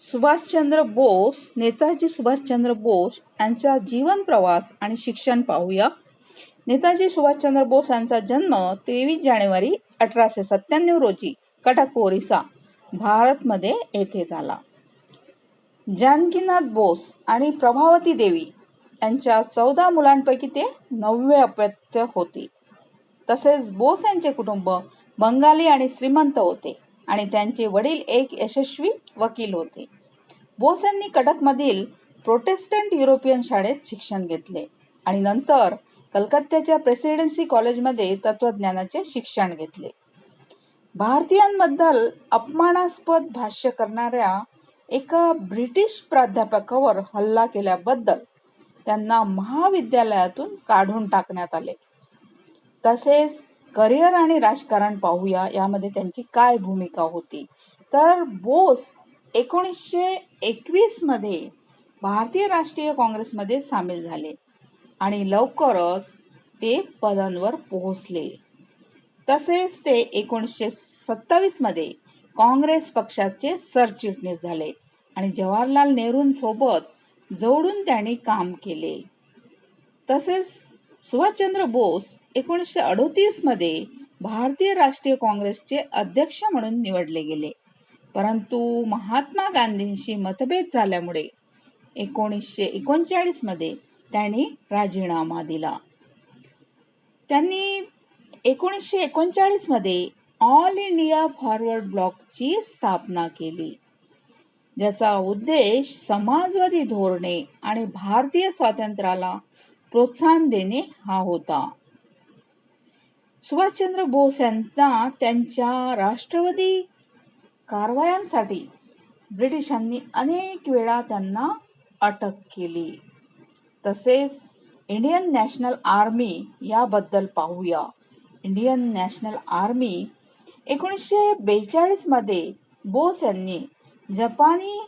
सुभाषचंद्र बोस नेताजी सुभाषचंद्र बोस यांचा जीवन प्रवास आणि शिक्षण पाहूया. नेताजी सुभाषचंद्र बोस यांचा जन्म तेवीस जानेवारी अठराशे सत्त्याण्णव रोजी कटक ओरिसा भारतमध्ये येथे झाला. जानकीनाथ बोस आणि प्रभावती देवी यांच्या चौदा मुलांपैकी ते नववे अपत्य होते. तसेच बोस यांचे कुटुंब बंगाली आणि श्रीमंत होते. आणि त्यांचे वडील एक यशस्वी वकील होते. बोस यांनी कटकमधील प्रोटेस्टंट युरोपियन शाळेत शिक्षण घेतले आणि नंतर कलकत्त्याच्या प्रेसिडेन्सी कॉलेजमध्ये तत्वज्ञानाचे शिक्षण घेतले. भारतीयांबद्दल अपमानास्पद भाष्य करणाऱ्या एका ब्रिटिश प्राध्यापकावर हल्ला केल्याबद्दल त्यांना महाविद्यालयातून काढून टाकण्यात आले. तसेच करिअर आणि राजकारण पाहूया. यामध्ये त्यांची काय भूमिका होती? तर बोस एकोणीसशे एकवीसमध्ये भारतीय राष्ट्रीय काँग्रेसमध्ये सामील झाले आणि लवकरच ते पदांवर पोहोचले. तसेच ते एकोणीसशे सत्तावीसमध्ये काँग्रेस पक्षाचे सरचिटणीस झाले आणि जवाहरलाल नेहरूंसोबत जोडून त्यांनी काम केले. तसेच सुभाषचंद्र बोस एकोणीसशे अडोतीसमध्ये भारतीय राष्ट्रीय काँग्रेसचे अध्यक्ष म्हणून निवडले गेले. परंतु महात्मा गांधींशी मतभेद झाल्यामुळे एकोणीसशे एकोणचाळीसमध्ये त्यांनी राजीनामा दिला. त्यांनी एकोणीसशे एकोणचाळीसमध्ये ऑल इंडिया फॉरवर्ड ब्लॉकची स्थापना केली ज्याचा उद्देश समाजवादी धोरणे आणि भारतीय स्वातंत्र्याला प्रोत्साहन देणे हा होता. सुभाषचंद्र बोस यांना त्यांच्या राष्ट्रवादी कारवायांसाठी ब्रिटिशांनी अनेक वेळा त्यांना अटक केली. तसेच इंडियन नॅशनल आर्मी याबद्दल पाहूया. इंडियन नॅशनल आर्मी एकोणीसशे बेचाळीसमध्ये बोस यांनी जपानी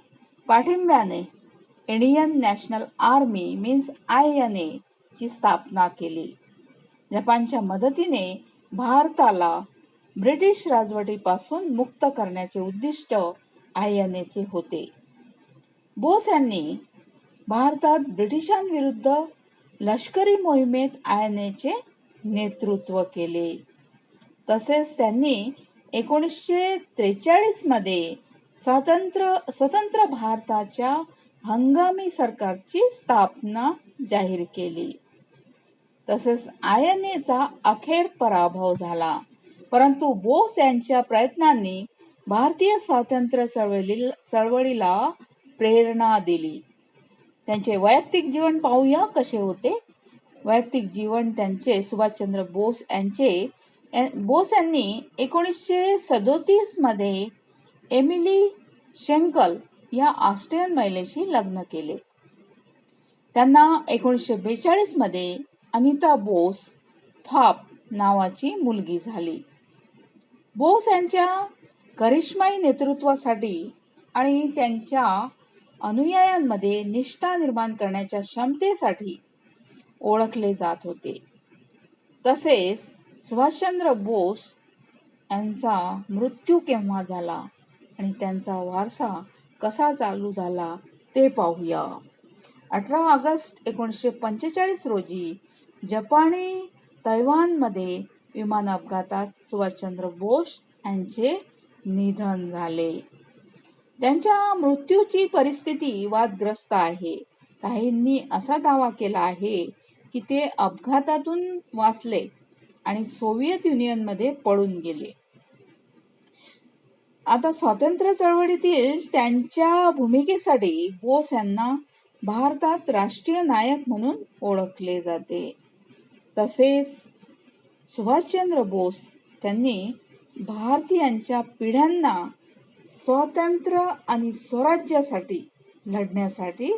पाठिंब्याने Indian National Army means I N A ची स्थापना केली. जपानच्या मदतीने भारताला ब्रिटिश राजवटीपासून मुक्त करण्याचे उद्दिष्ट आय एन एचे होते. बोस यांनी भारतात ब्रिटिशांविरुद्ध लष्करी मोहिमेत आय एन एचे नेतृत्व केले. तसेच त्यांनी एकोणीसशे त्रेचाळीसमध्ये स्वातंत्र्य स्वतंत्र भारताच्या हंगामी सरकारची स्थापना जाहीर केली. तसेच आय एन एचा अखेर पराभव झाला. परंतु बोस यांच्या प्रयत्नांनी भारतीय स्वातंत्र्य चळवळी चळवळीला प्रेरणा दिली. त्यांचे वैयक्तिक जीवन पाहूया कसे होते? वैयक्तिक जीवन त्यांचे सुभाषचंद्र बोस यांचे बोस यांनी एकोणीसशे सदोतीसमध्ये एमिली शेंकल या ऑस्ट्रियन महिलेशी लग्न केले. त्यांना एकोणीसशे बेचाळीसमध्ये अनिता बोस फाप नावाची मुलगी झाली. बोस यांच्या करिश्माई नेतृत्वासाठी आणि त्यांच्या अनुयायांमध्ये निष्ठा निर्माण करण्याच्या क्षमतेसाठी ओळखले जात होते. तसेच सुभाषचंद्र बोस यांचा मृत्यू केव्हा झाला आणि त्यांचा वारसा कसा चालू झाला ते पाहूया. अठरा ऑगस्ट एकोणीसशे पंचेचाळीस रोजी जपानी तैवानमध्ये विमान अपघातात सुभाषचंद्र बोस यांचे निधन झाले. त्यांच्या मृत्यूची परिस्थिती वादग्रस्त आहे. काहींनी असा दावा केला आहे की ते अपघातातून वाचले आणि सोव्हिएत युनियनमध्ये पळून गेले. आता स्वातंत्र्य चळवळीतील त्यांच्या भूमिकेसाठी बोस यांना भारतात राष्ट्रीय नायक म्हणून ओळखले जाते. तसेच सुभाषचंद्र बोस त्यांनी भारतीयांच्या पिढ्यांना स्वातंत्र्य आणि स्वराज्यासाठी लढण्यासाठी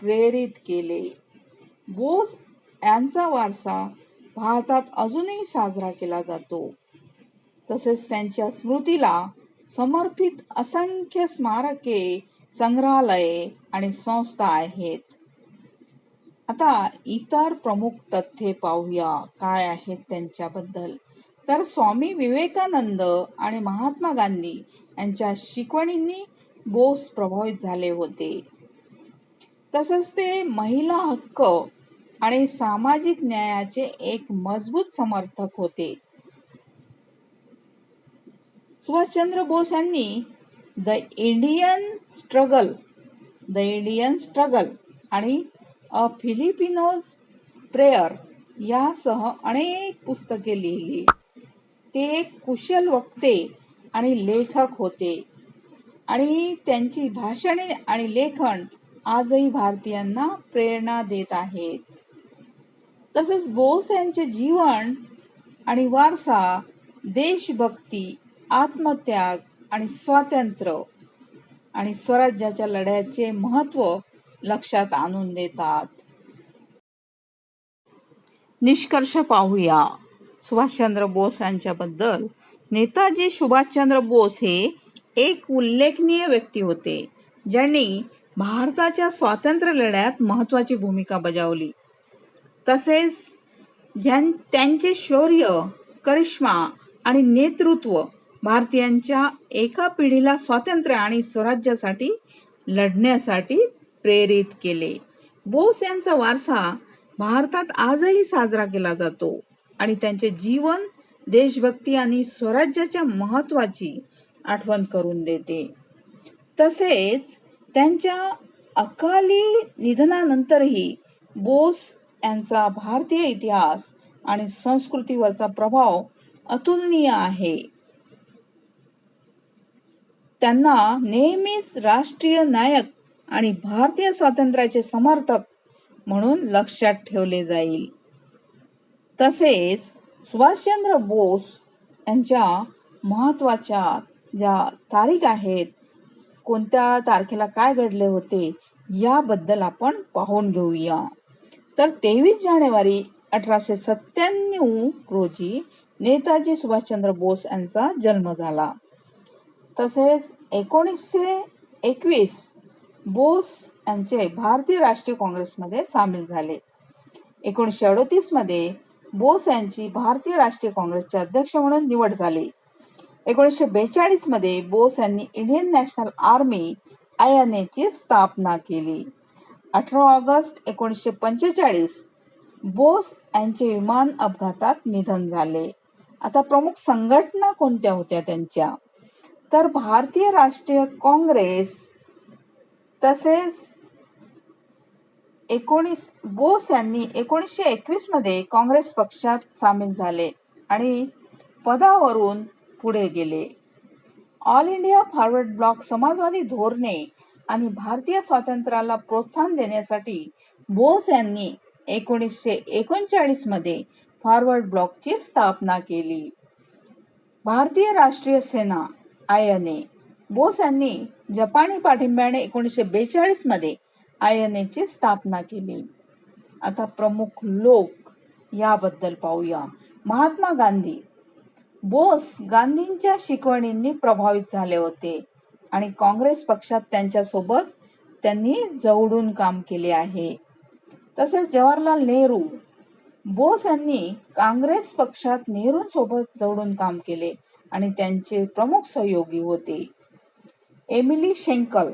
प्रेरित केले. बोस यांचा वारसा भारतात अजूनही साजरा केला जातो. तसेच त्यांच्या स्मृतीला समर्पित असंख्य स्मारके संग्रहालये आणि संस्था आहेत. आता इतर प्रमुख तथ्ये पाहूया. काय आहेत त्यांच्याबद्दल? तर स्वामी विवेकानंद आणि महात्मा गांधी यांच्या शिकवणींनी बोस प्रभावित झाले होते. तसंच ते महिला हक्क आणि सामाजिक न्यायाचे एक मजबूत समर्थक होते. सुभाषचंद्र बोस यांनी the Indian struggle the Indian struggle आणि अ फिलिपिनोज प्रेयर यासह अनेक पुस्तके लिहिली. ते एक कुशल वक्ते आणि लेखक होते. आणि त्यांची भाषणे आणि लेखन आजही भारतीयांना प्रेरणा देत आहेत. तसेच बोस यांचे जीवन आणि वारसा देशभक्ती आत्मत्याग आणि स्वातंत्र्य आणि स्वराज्याच्या लढ्याचे महत्त्व लक्षात आणून देतात. निष्कर्ष पाहूया. सुभाषचंद्र बोस यांच्याबद्दल. नेताजी सुभाषचंद्र बोस हे एक उल्लेखनीय व्यक्ती होते ज्यांनी भारताच्या स्वातंत्र्य लढ्यात महत्वाची भूमिका बजावली. तसेच ज्यां त्यांचे शौर्य करिश्मा आणि नेतृत्व भारतीयांच्या एका पिढीला स्वातंत्र्य आणि स्वराज्यासाठी लढण्यासाठी प्रेरित केले. बोस यांचा वारसा भारतात आजही साजरा केला जातो आणि त्यांचे जीवन देशभक्ती आणि स्वराज्याच्या महत्वाची आठवण करून देते. तसेच त्यांच्या अकाली निधनानंतरही बोस यांचा भारतीय इतिहास आणि संस्कृतीवरचा प्रभाव अतुलनीय आहे. त्यांना नेहमीच राष्ट्रीय नायक आणि भारतीय स्वातंत्र्याचे समर्थक म्हणून लक्षात ठेवले जाईल. तसेच सुभाषचंद्र बोस यांच्या महत्त्वाच्या ज्या तारीख आहेत कोणत्या तारखेला काय घडले होते याबद्दल आपण पाहून घेऊया. तर तेवीस जानेवारी अठराशे सत्त्याण्णव रोजी नेताजी सुभाषचंद्र बोस यांचा जन्म झाला. तसेच एकोणीसशे एकवीस बोस यांचे भारतीय राष्ट्रीय काँग्रेसमध्ये सामील झाले. एकोणीसशे अडोतीसमध्ये बोस यांची भारतीय राष्ट्रीय काँग्रेसचे अध्यक्ष म्हणून निवड झाली. एकोणीसशे बेचाळीसमध्ये बोस यांनी Indian National Army I N एची स्थापना केली. अठरा ऑगस्ट एकोणीसशे पंचेचाळीस बोस यांचे विमान अपघातात निधन झाले. आता प्रमुख संघटना कोणत्या होत्या त्यांच्या? तर भारतीय राष्ट्रीय काँग्रेस तसेच एकोणीस बोस यांनी एकोणीसशे एकवीसमध्ये काँग्रेस पक्षात सामील झाले आणि पदावरून पुढे गेले. ऑल इंडिया फॉरवर्ड ब्लॉक समाजवादी धोरणे आणि भारतीय स्वातंत्र्याला प्रोत्साहन देण्यासाठी बोस यांनी एकोणीसशे एकोणचाळीसमध्ये फॉरवर्ड ब्लॉकची स्थापना केली. भारतीय राष्ट्रीय सेना आय एन ए बोस यांनी जपानी पाठिंब्याने एकोणीसशे बेचाळीसमध्ये आय एन ए ची स्थापना केली. आता प्रमुख लोक याबद्दल पाहूया. महात्मा गांधी. बोस गांधींच्या शिकवणींनी प्रभावित झाले होते आणि काँग्रेस पक्षात त्यांच्यासोबत त्यांनी जवळून काम केले आहे. तसेच जवाहरलाल नेहरू. बोस यांनी काँग्रेस पक्षात नेहरूंसोबत जवळून काम केले आणि त्यांचे प्रमुख सहयोगी होते. एमिली शेंकल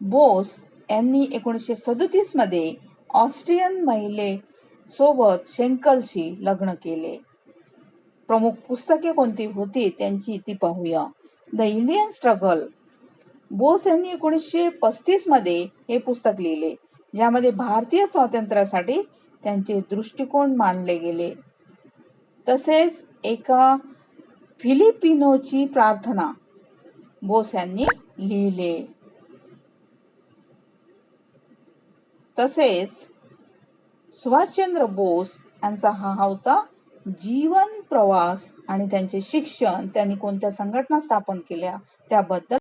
बोस यांनी एकोणीसशे सदोतीसमध्ये ऑस्ट्रियन महिले सोबत शेंकलशी लग्न केले. प्रमुख पुस्तके कोणती होती त्यांची ती पाहूया. द इंडियन स्ट्रगल बोस यांनी एकोणीसशे पस्तीसमध्ये हे पुस्तक लिहिले ज्यामध्ये भारतीय स्वातंत्र्यासाठी त्यांचे दृष्टिकोन मांडले गेले. तसेच एका फिलिपिनोची प्रार्थना बोस यांनी लिहिले. तसेच सुभाषचंद्र बोस यांचा हा होता जीवन प्रवास आणि त्यांचे शिक्षण त्यांनी कोणत्या संघटना स्थापन केल्या त्याबद्दल